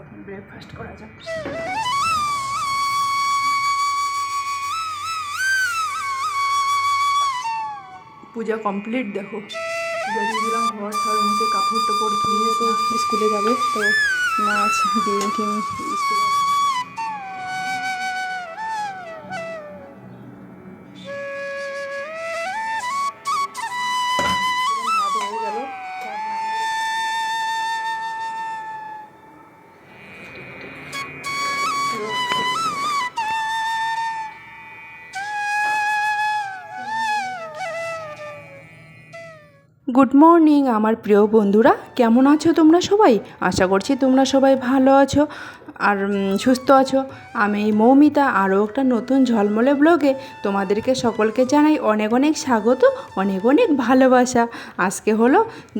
এখন ব্রেকফাস্ট করা যাক। পূজা কমপ্লিট দেখো। পূজা দিয়ে দিলাম, ঘর ঘর মুখে কাপড় টাপড় ধুয়ে তো স্কুলে যাবে, তো মাছ ডিম টিম স্কুলে গুড মর্নিং আমার প্রিয় বন্ধুরা। কেমন আছো তোমরা সবাই? আশা করছি তোমরা সবাই ভালো আছো। আর সুস্থ আছো? আমি মৌমিতা, আরও একটা নতুন ঝলমলে ব্লগে তোমাদেরকে সকলকে জানাই অনেক অনেক স্বাগত, অনেক অনেক ভালোবাসা। আজকে হলো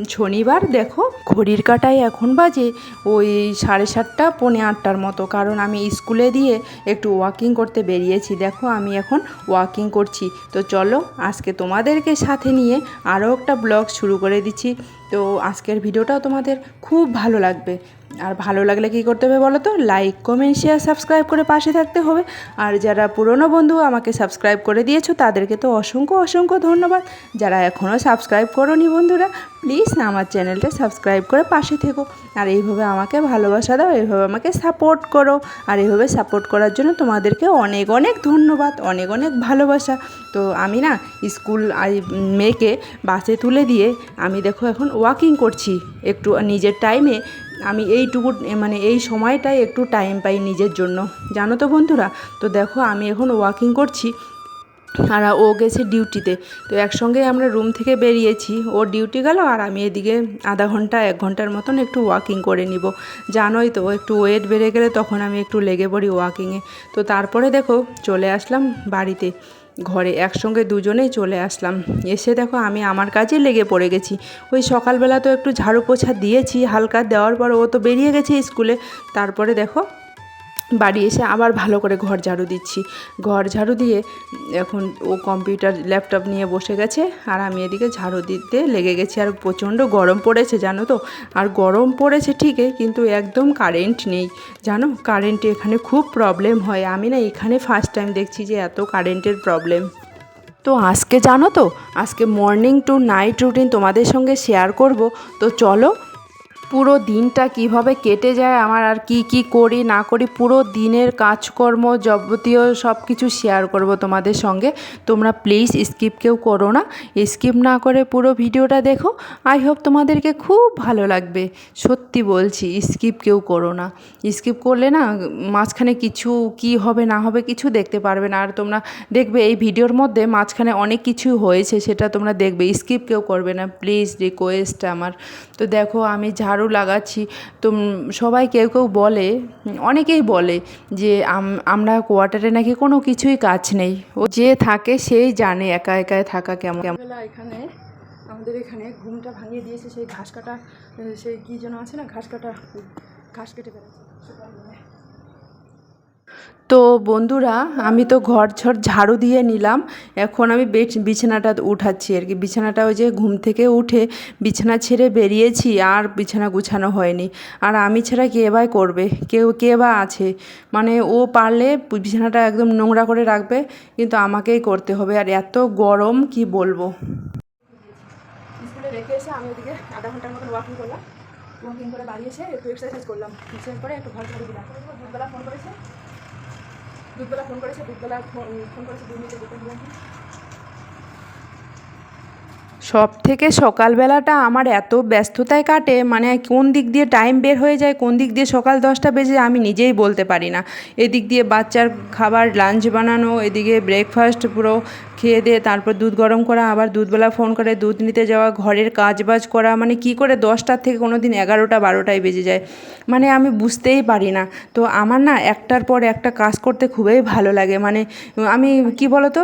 শনিবার, দেখো, ঘড়ির কাটায় এখন বাজে ওই সাড়ে সাতটা, পৌনে আটটার মতো। কারণ আমি স্কুলে দিয়ে একটু ওয়াকিং করতে বেরিয়েছি। দেখো, আমি এখন ওয়াকিং করছি। তো চলো, আজকে তোমাদেরকে সাথে নিয়ে আরও একটা ব্লগ শুরু করে দিচ্ছি। তো আজকের ভিডিওটাও তোমাদের খুব ভালো লাগবে। আর ভালো লাগলে কী করতে হবে বলো তো? লাইক কমেন্ট শেয়ার সাবস্ক্রাইব করে পাশে থাকতে হবে। আর যারা পুরনো বন্ধু আমাকে সাবস্ক্রাইব করে দিয়েছ, তাদেরকে তো অসংখ্য অসংখ্য ধন্যবাদ। যারা এখনও সাবস্ক্রাইব করোনি বন্ধুরা প্লিজ আমার চ্যানেলটা সাবস্ক্রাইব করে পাশে থেকো। আর এইভাবে আমাকে ভালোবাসা দাও, এইভাবে আমাকে সাপোর্ট করো। আর এইভাবে সাপোর্ট করার জন্য তোমাদেরকে অনেক অনেক ধন্যবাদ, অনেক অনেক ভালোবাসা। তো আমি না স্কুল মেয়েকে বাসে তুলে দিয়ে আমি দেখো এখন ওয়াকিং করছি। একটু নিজের টাইমে আমি এইটুকু মানে এই সময়টাই একটু টাইম পাই নিজের জন্য। জানো তো বন্ধুরা, তো দেখো আমি এখন ওয়াকিং করছি, আর ও গেছে ডিউটিতে তো একসঙ্গে আমরা রুম থেকে বেরিয়েছি, ও ডিউটি গেল আর আমি এদিকে আধা ঘণ্টা, এক ঘণ্টার মতন একটু ওয়াকিং করে নিব। জানোই তো, একটু ওয়েট বেড়ে গেলে তখন আমি একটু লেগে পড়ি ওয়াকিংয়ে তো তারপরে দেখো চলে আসলাম বাড়িতে। ঘরে একসঙ্গে দুজনেই চলে আসলাম। এসে দেখো আমি আমার কাজে লেগে পড়ে গেছি। ওই সকালবেলা তো একটু ঝাড়ু পোছা দিয়েছি, হালকা দেওয়ার পর ও তো বেরিয়ে গেছে স্কুলে। তারপরে দেখো বাড়ি এসে আবার ভালো করে ঘর ঝাড়ু দিচ্ছি। ঘর ঝাড়ু দিয়ে এখন ও কম্পিউটার, ল্যাপটপ নিয়ে বসে গেছে আর আমি এদিকে ঝাড়ু দিতে লেগে গেছি। আর প্রচণ্ড গরম পড়েছে, জানো তো? আর গরম পড়েছে ঠিকই, কিন্তু একদম কারেন্ট নেই। জানো? কারেন্টে এখানে খুব প্রবলেম হয়। আমি না এখানে ফার্স্ট টাইম দেখছি যে এত কারেন্টের প্রবলেম তো আজকে জানো তো? আজকে মর্নিং টু নাইট রুটিন তোমাদের সঙ্গে শেয়ার করব। তো চলো পুরো দিনটা কীভাবে কেটে যায়, আমার আর কি কি করি, না করি, পুরো দিনের কাজকর্ম যাবতীয় সব কিছু শেয়ার করব তোমাদের সঙ্গে। তোমরা প্লিজ স্কিপ কেউ করো না স্কিপ না করে পুরো ভিডিওটা দেখো। আই হোপ তোমাদেরকে খুব ভালো লাগবে, সত্যি বলছি স্কিপ কেউ করো না। স্কিপ করলে না, মাঝখানে কিছু কি হবে, না হবে কিছু দেখতে পারবে না। আর তোমরা দেখবে এই ভিডিওর মধ্যে মাঝখানে অনেক কিছু হয়েছে, সেটা তোমরা দেখবে স্কিপ কেউ করবে না। প্লিজ রিকোয়েস্ট আমার। তো দেখো, আমি ঝাড়ু লাগাচ্ছি। তো সবাই কেউ কেউ বলে, অনেকেই বলে যে আম- আমরা কোয়ার্টারে নাকি কোনো কিছুই কাজ নেই। ও যে থাকে সেই জানে একা একাই থাকা কেমন। কেমন? এখানে, আমাদের এখানে ঘুমটা ভাঙিয়ে দিয়েছে, সেই ঘাস কাটা, সেই কী যেন আছে না, ঘাস কাটা, ঘাস কেটে বেড়াচ্ছে। তো বন্ধুরা, আমি তো ঘর ঝড় ঝাড়ু দিয়ে নিলাম। এখন আমি বিছানাটা উঠাচ্ছি আর কি। বিছানাটা ওই যে ঘুম থেকে উঠে বিছানা ছেড়ে বেরিয়েছি, আর বিছানা গুছানো হয়নি। আর আমি ছাড়া কে বা করবে? কেউ, কে বা আছে? মানে ও পারলে বিছানাটা একদম নোংরা করে রাখবে, কিন্তু আমাকেই করতে হবে। আর এত গরম, কি বলব? রেখে এসে আমি ওদিকে আধা ঘণ্টার মতন ওয়াকিং করলাম। ওয়াকিং করে বাড়ি এসে একটু এক্সারসাইজ করলাম। এক্সারসাইজ করে একটু ঘর দিলাম। ফোন করেছে দুধবেলা ফোন করেছে দুধবেলা ফোন করেছে দুধ নিতে দুধ সব থেকে সকালবেলাটা আমার এত ব্যস্ততায় কাটে মানে কোন দিক দিয়ে টাইম বের হয়ে যায়, কোন দিক দিয়ে সকাল দশটা বেজে আমি নিজেই বলতে পারি না। এদিক দিয়ে বাচ্চার খাবার লাঞ্চ বানানো, এদিকে ব্রেকফাস্ট পুরো খেয়ে দিয়ে তারপর দুধ গরম করা, আবার দুধবেলা ফোন করে দুধ নিতে যাওয়া, ঘরের কাজ বাজ করা মানে কি করে দশটার থেকে কোনো দিন এগারোটা বারোটায় বেজে যায় মানে আমি বুঝতেই পারি না। তো আমার না একটার পর একটা কাজ করতে খুবই ভালো লাগে মানে আমি কি বলতো,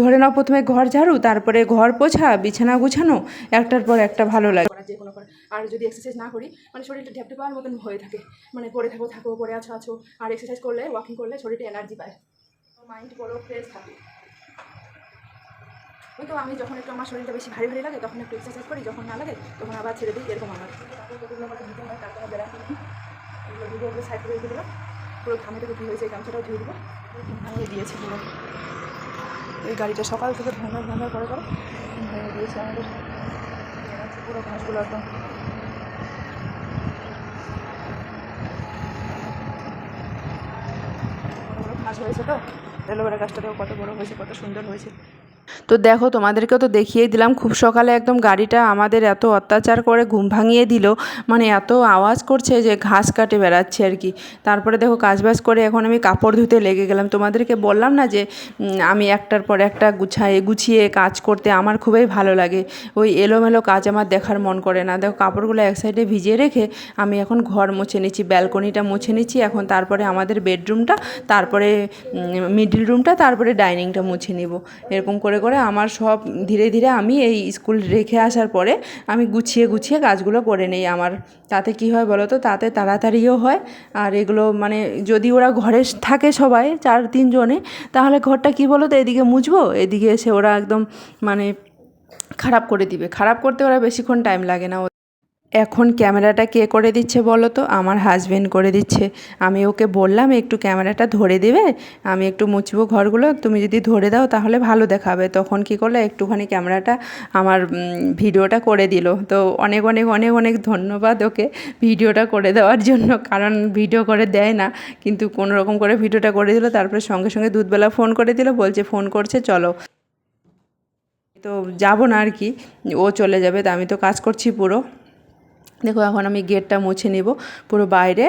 ধরে নাও প্রথমে ঘর ঝাড়ু, তারপরে ঘর পোছা বিছানা গুছানো, একটার পর একটা ভালো লাগে। যে কোনো আর যদি এক্সারসাইজ না করি মানে শরীরটা ঢেপটে পাওয়ার মতন হয়ে থাকে। মানে পড়ে থাকো থাকো, পড়ে আছো আছো। আর এক্সারসাইজ করলে ওয়াকিং করলে শরীরটা এনার্জি পায়। মাইন্ড বড় ফ্রেশ থাকে। ওই তো আমি যখন একটু আমার শরীরটা বেশি ভারী ভারী লাগে, তখন একটু এক্সারসাইজ করি, যখন না লাগে, তখন আবার ছেড়ে দিই, এরকম আমার। তারপরে আমাকে করে দিলাম পুরো ঘামে থেকে ধুয়ে হয়েছে এই গামছাটাও ধুয়ে দিবো। ভেঙে দিয়েছে পুরো। এই গাড়িটা সকাল থেকে ভাঙা ভাঙা করে করে ভেঙে দিয়েছে আমাদের। পুরো ঘাসগুলো একদম। ঘাস হয়েছে তো? অ্যালোভেরা গাছটাতেও কত বড় হয়েছে, কত সুন্দর হয়েছে। তো দেখো, তোমাদেরকেও তো দেখিয়ে দিলাম। খুব সকালে একদম গাড়িটা আমাদের এত অত্যাচার করে ঘুম ভাঙিয়ে দিল। মানে এত আওয়াজ করছে যে ঘাস কাটে বেড়াচ্ছে আর কি। তারপরে দেখো, কাজবাজ করে এখন আমি কাপড় ধুতে লেগে গেলাম। তোমাদেরকে বললাম না যে আমি একটার পর একটা গুছায়ে, গুছিয়ে কাজ করতে আমার খুবই ভালো লাগে। ওই এলোমেলো কাজ আমার দেখার মন করে না। দেখো, কাপড়গুলো এক সাইডে ভিজিয়ে রেখে আমি এখন ঘর মুছে নিচ্ছি, ব্যালকনিটা মুছে নিচ্ছি। এখন তারপরে আমাদের বেডরুমটা, তারপরে মিডিল রুমটা, তারপরে ডাইনিংটা মুছে নিব। এরকম করে করে আমার সব ধীরে ধীরে আমি এই স্কুল রেখে আসার পরে আমি গুছিয়ে গুছিয়ে কাজগুলো করে নেই আমার। তাতে কি হয় বলো তো তাতে তাড়াতাড়িও হয়। আর এগুলো মানে যদি ওরা ঘরে থাকে সবাই, চার তিনজনে, তাহলে ঘরটা কি বলো তো এদিকে মুছবো, এদিকে এসে ওরা একদম মানে খারাপ করে দিবে। খারাপ করতে ওরা বেশিক্ষণ টাইম লাগে না। এখন ক্যামেরাটা কে করে দিচ্ছে বলো তো? আমার হাজবেন্ড করে দিচ্ছে। আমি ওকে বললাম, একটু ক্যামেরাটা ধরে দেবে, আমি একটু মুছবো ঘরগুলো, তুমি যদি ধরে দাও তাহলে ভালো দেখাবে। তখন কি করল, একটুখানি ক্যামেরাটা আমার ভিডিওটা করে দিল। তো অনেক অনেক অনেক অনেক ধন্যবাদ ওকে ভিডিওটা করে দেওয়ার জন্য। কারণ ভিডিও করে দেয় না, কিন্তু কোনো রকম করে ভিডিওটা করে দিল, তারপরে সঙ্গে সঙ্গে দুধবেলা ফোন করে দিল, বলছে ফোন করছে, চলো। তো যাব না আর কি, ও চলে যাবে, তা আমি তো কাজ করছি পুরো। দেখো এখন আমি গেটটা মুছে নেব পুরো বাইরে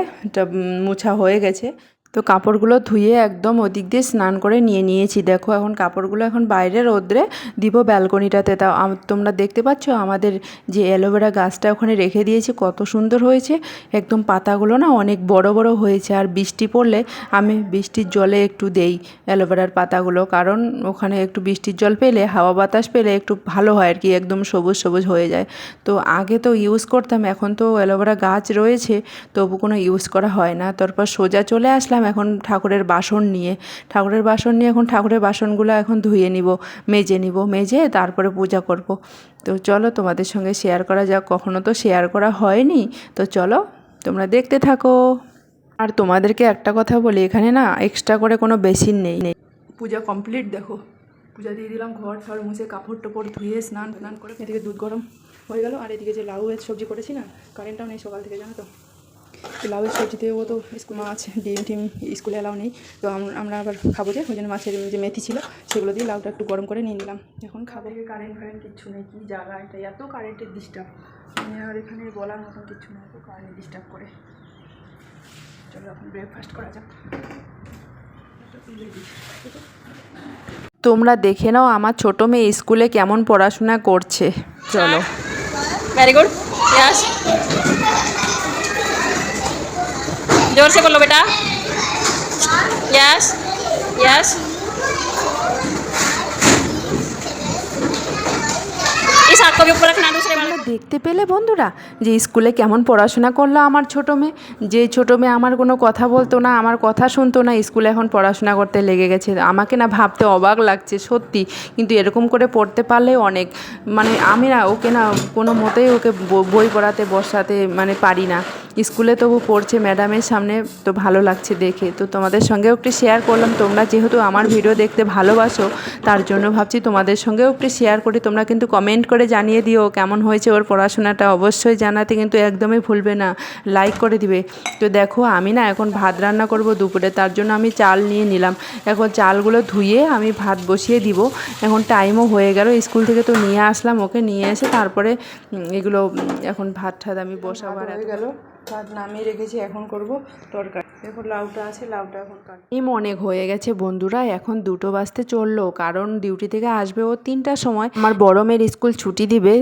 মোছা হয়ে গেছে। তো কাপড়গুলো ধুয়ে একদম ওদিক দিয়ে স্নান করে নিয়ে নিয়েছি। দেখো এখন কাপড়গুলো এখন বাইরে রোদ্রে দিব ব্যালকনিটাতে। তা তোমরা দেখতে পাচ্ছ আমাদের যে অ্যালোভেরা গাছটা ওখানে রেখে দিয়েছি, কত সুন্দর হয়েছে। একদম পাতাগুলো না অনেক বড় বড় হয়েছে। আর বৃষ্টি পড়লে আমি বৃষ্টির জলে একটু দেই অ্যালোভেরার পাতাগুলো। কারণ ওখানে একটু বৃষ্টির জল পেলে, হাওয়া বাতাস পেলে একটু ভালো হয় আর কি, একদম সবুজ সবুজ হয়ে যায়। তো আগে তো ইউজ করতাম, এখন তো অ্যালোভেরা গাছ রয়েছে, তবু কোনো ইউজ করা হয় না। তারপর সোজা চলে আসলাম এখন ঠাকুরের বাসন নিয়ে। ঠাকুরের বাসন নিয়ে এখন ঠাকুরের বাসনগুলো এখন ধুয়ে নিব, মেজে নিব, মেজে তারপরে পূজা করব। তো চলো তোমাদের সঙ্গে শেয়ার করা যাক, কখনো তো শেয়ার করা হয়নি। তো চলো তোমরা দেখতে থাকো। আর তোমাদেরকে একটা কথা বলি, এখানে না এক্সট্রা করে কোনো বেসিন নেই। নেই পূজা কমপ্লিট দেখো। পূজা দিয়ে দিলাম ঘর ঠর মুছে কাপড় টাপড় ধুয়ে স্নান স্নান করে এদিকে দুধ গরম হয়ে গেল। আর এদিকে যে লাউ সবজি করেছি না কারেন্টটাও নেই সকাল থেকে, জানো তো? ব্লাউজ সবজিতেও তো স্কুল মাছ ডিম টিম স্কুলে এলাও নেই। তো আমরা আবার খাব যে ওই জন্য মাছের যে মেথি ছিল সেগুলো দিয়ে লাউটা একটু গরম করে নিয়ে নিলাম। এখন খাব। কারেন্ট ফারেন্ট কিচ্ছু নেই কী জায়গা এটা এত কারেন্টের ডিস্টার্ব মানে আর এখানে বলার মতন কিচ্ছু নেই তো কারেন্ট ডিস্টার্ব করে। চলো এখন ব্রেকফাস্ট করা যাক। তোমরা দেখে নাও আমার ছোট মেয়ে স্কুলে কেমন পড়াশোনা করছে। চলো। ভেরি গুড ज़ोर से बोलो बेटा। यस यस দেখতে পেলে বন্ধুরা যে স্কুলে কেমন পড়াশোনা করল আমার ছোটো মেয়ে। যে ছোটো মেয়ে আমার কোনো কথা বলতো না, আমার কথা শুনতো না, স্কুলে এখন পড়াশোনা করতে লেগে গেছে। আমাকে না ভাবতে অবাক লাগছে সত্যি। কিন্তু এরকম করে পড়তে পারলে অনেক। মানে আমি না ওকে না কোনো মতেই ওকে বই পড়াতে বসাতে মানে পারি না। স্কুলে তবু পড়ছে ম্যাডামের সামনে, তো ভালো লাগছে দেখে। তো তোমাদের সঙ্গেও একটু শেয়ার করলাম। তোমরা যেহেতু আমার ভিডিও দেখতে ভালোবাসো, তার জন্য ভাবছি তোমাদের সঙ্গেও একটু শেয়ার করি। তোমরা কিন্তু কমেন্ট করে জানিয়ে দিও কেমন হয়েছে ওর পড়াশোনাটা। অবশ্যই জানাতে কিন্তু একদমই ভুলবে না। লাইক করে দিবে। তো দেখো আমি না এখন ভাত রান্না করব দুপুরে তার জন্য আমি চাল নিয়ে নিলাম। এখন চালগুলো ধুয়ে আমি ভাত বসিয়ে দিব। এখন টাইমও হয়ে গেল স্কুল থেকে তো নিয়ে আসলাম ওকে নিয়ে এসে তারপরে এগুলো এখন ভাত ঠাত আমি বসাবো আর হয়ে গেল। ভাত নামিয়ে রেখেছি এখন করব তরকারি। দেখো লাউটা আছে, লাউটা এখন টাইম অনেক হয়ে গেছে বন্ধুরা, এখন দুটো বাজতে চলল, কারণ ডিউটি থেকে আসবে ও তিনটার সময়। আমার বড় মেয়ের স্কুল ছুটি দিবে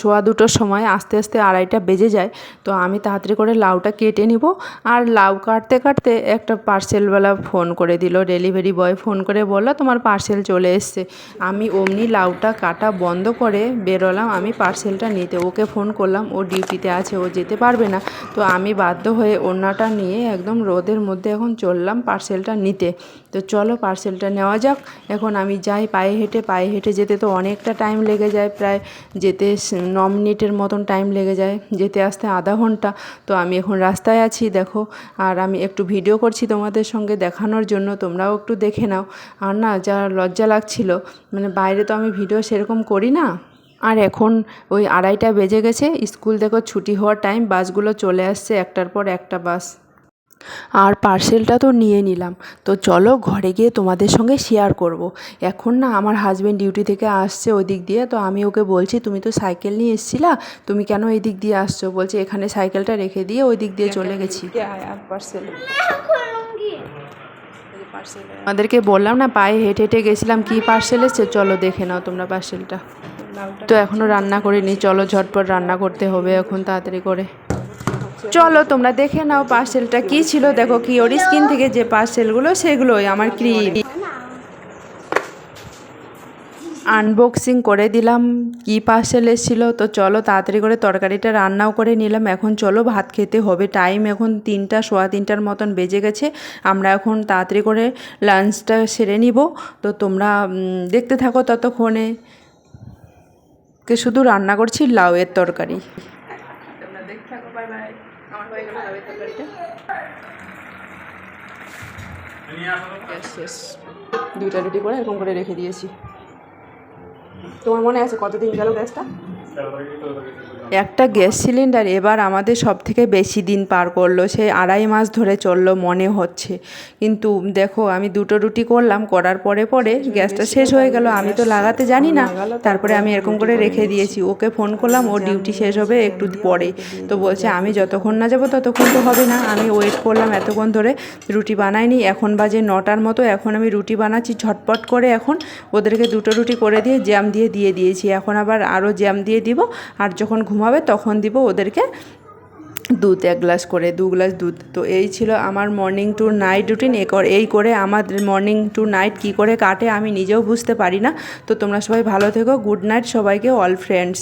সোয়া দুটোর সময়, আস্তে আস্তে আড়াইটা বেজে যায়, তো আমি তাড়াতাড়ি করে লাউটা কেটে নিব, আর লাউ কাটতে কাটতে একটা পার্সেলওয়ালা ফোন করে দিল, ডেলিভারি বয় ফোন করে বলল, তোমার পার্সেল চলে এসছে। আমি অমনি লাউটা কাটা বন্ধ করে বেরোলাম, আমি পার্সেলটা নিতে, ওকে ফোন করলাম, ও ডিউটিতে আছে, ও যেতে পারবে না, তো আমি বাধ্য হয়ে ওড়নাটা নিয়ে একদম রোদের মধ্যে এখন চললাম পার্সেলটা নিতে। তো চলো পার্সেলটা নেওয়া যাক। এখন আমি যাই পায়ে হেঁটে পায়ে হেঁটে যেতে তো অনেকটা টাইম লেগে যায় প্রায়। যেতে ন মিনিটের মতন টাইম লেগে যায়। যেতে আসতে আধা ঘণ্টা। তো আমি এখন রাস্তায় আছি, দেখো। আর আমি একটু ভিডিও করছি তোমাদের সঙ্গে দেখানোর জন্য। তোমরাও একটু দেখে নাও। আর না, যা লজ্জা লাগছিল মানে বাইরে তো আমি ভিডিও সেরকম করি না। আর এখন ওই আড়াইটা বেজে গেছে। স্কুল দেখো ছুটি হওয়ার টাইম বাসগুলো চলে আসছে একটার পর একটা বাস আর পার্সেলটা তো নিয়ে নিলাম। তো চলো ঘরে গিয়ে তোমাদের সঙ্গে শেয়ার করব। এখন না আমার হাজব্যান্ড ডিউটি থেকে আসছে ওই দিক দিয়ে তো আমি ওকে বলছি তুমি তো সাইকেল নিয়ে এসেছিলা তুমি কেন এই দিক দিয়ে আসছো? বলছে এখানে সাইকেলটা রেখে দিয়ে ওই দিক দিয়ে চলে গেছি। পার্সেল আমাদেরকে বললাম না পায়ে হেঁটে হেঁটে গেছিলাম কি পার্সেল এসছে? চলো দেখে নাও তোমরা পার্সেলটা তো এখনও রান্না করিনি চলো ঝটপট রান্না করতে হবে এখন তাড়াতাড়ি করে। চলো তোমরা দেখে নাও পার্সেলটা কি ছিল। দেখো কি ওর স্কিন থেকে যে পার্সেলগুলো, সেগুলোই আমার ক্রিম। আনবক্সিং করে দিলাম, কি পার্সেল এসেছিল। তো চলো তাড়াতাড়ি করে তরকারিটা রান্নাও করে নিলাম। এখন চলো ভাত খেতে হবে। টাইম এখন তিনটা, সোয়া তিনটার মতন বেজে গেছে। আমরা এখন তাড়াতাড়ি করে লাঞ্চটা সেরে নিব। তো তোমরা দেখতে থাকো ততক্ষণে। কে শুধু রান্না করছি, লাউয়ের তরকারি তোমরা দেখতে থাকো বাই বাই আমার হয়ে গেল লাউয়ের তরকারিটা শেষ শেষ দুইটা রুটি করে এরকম করে রেখে দিয়েছি। তোমার মনে আছে কতদিন গেল গ্যাসটা একটা গ্যাস সিলিন্ডার এবার আমাদের সব থেকে বেশি দিন পার করল, সে আড়াই মাস ধরে চলল মনে হচ্ছে। কিন্তু দেখো, আমি দুটো রুটি করলাম, করার পরে পরে গ্যাসটা শেষ হয়ে গেল, আমি তো লাগাতে জানি না। তারপরে আমি এরকম করে রেখে দিয়েছি, ওকে ফোন করলাম ওর ডিউটি শেষ হবে একটু পরে। তো বলছে, আমি যতক্ষণ না যাব ততক্ষণ তো হবে না। আমি ওয়েট করলাম এতক্ষণ ধরে, রুটি বানাইনি, এখন বাজে নটার মতো, এখন আমি রুটি বানাচ্ছি ঝটপট করে এখন। ওদেরকে দুটো রুটি করে দিয়ে জ্যাম দিয়ে দিয়ে দিয়েছি, এখন আবার আরও জ্যাম দিয়ে দিব আর যখন ঘুমাবে তখন দিব ওদেরকে দুধ, এক গ্লাস করে, দু গ্লাস দুধ। তো এই ছিল আমার মর্নিং টু নাইট রুটিন এই করে আমার মর্নিং টু নাইট কি করে কাটে আমি নিজেও বুঝতে পারি না। তো তোমরা সবাই ভালো থেকো। গুড নাইট সবাইকে অল ফ্রেন্ডস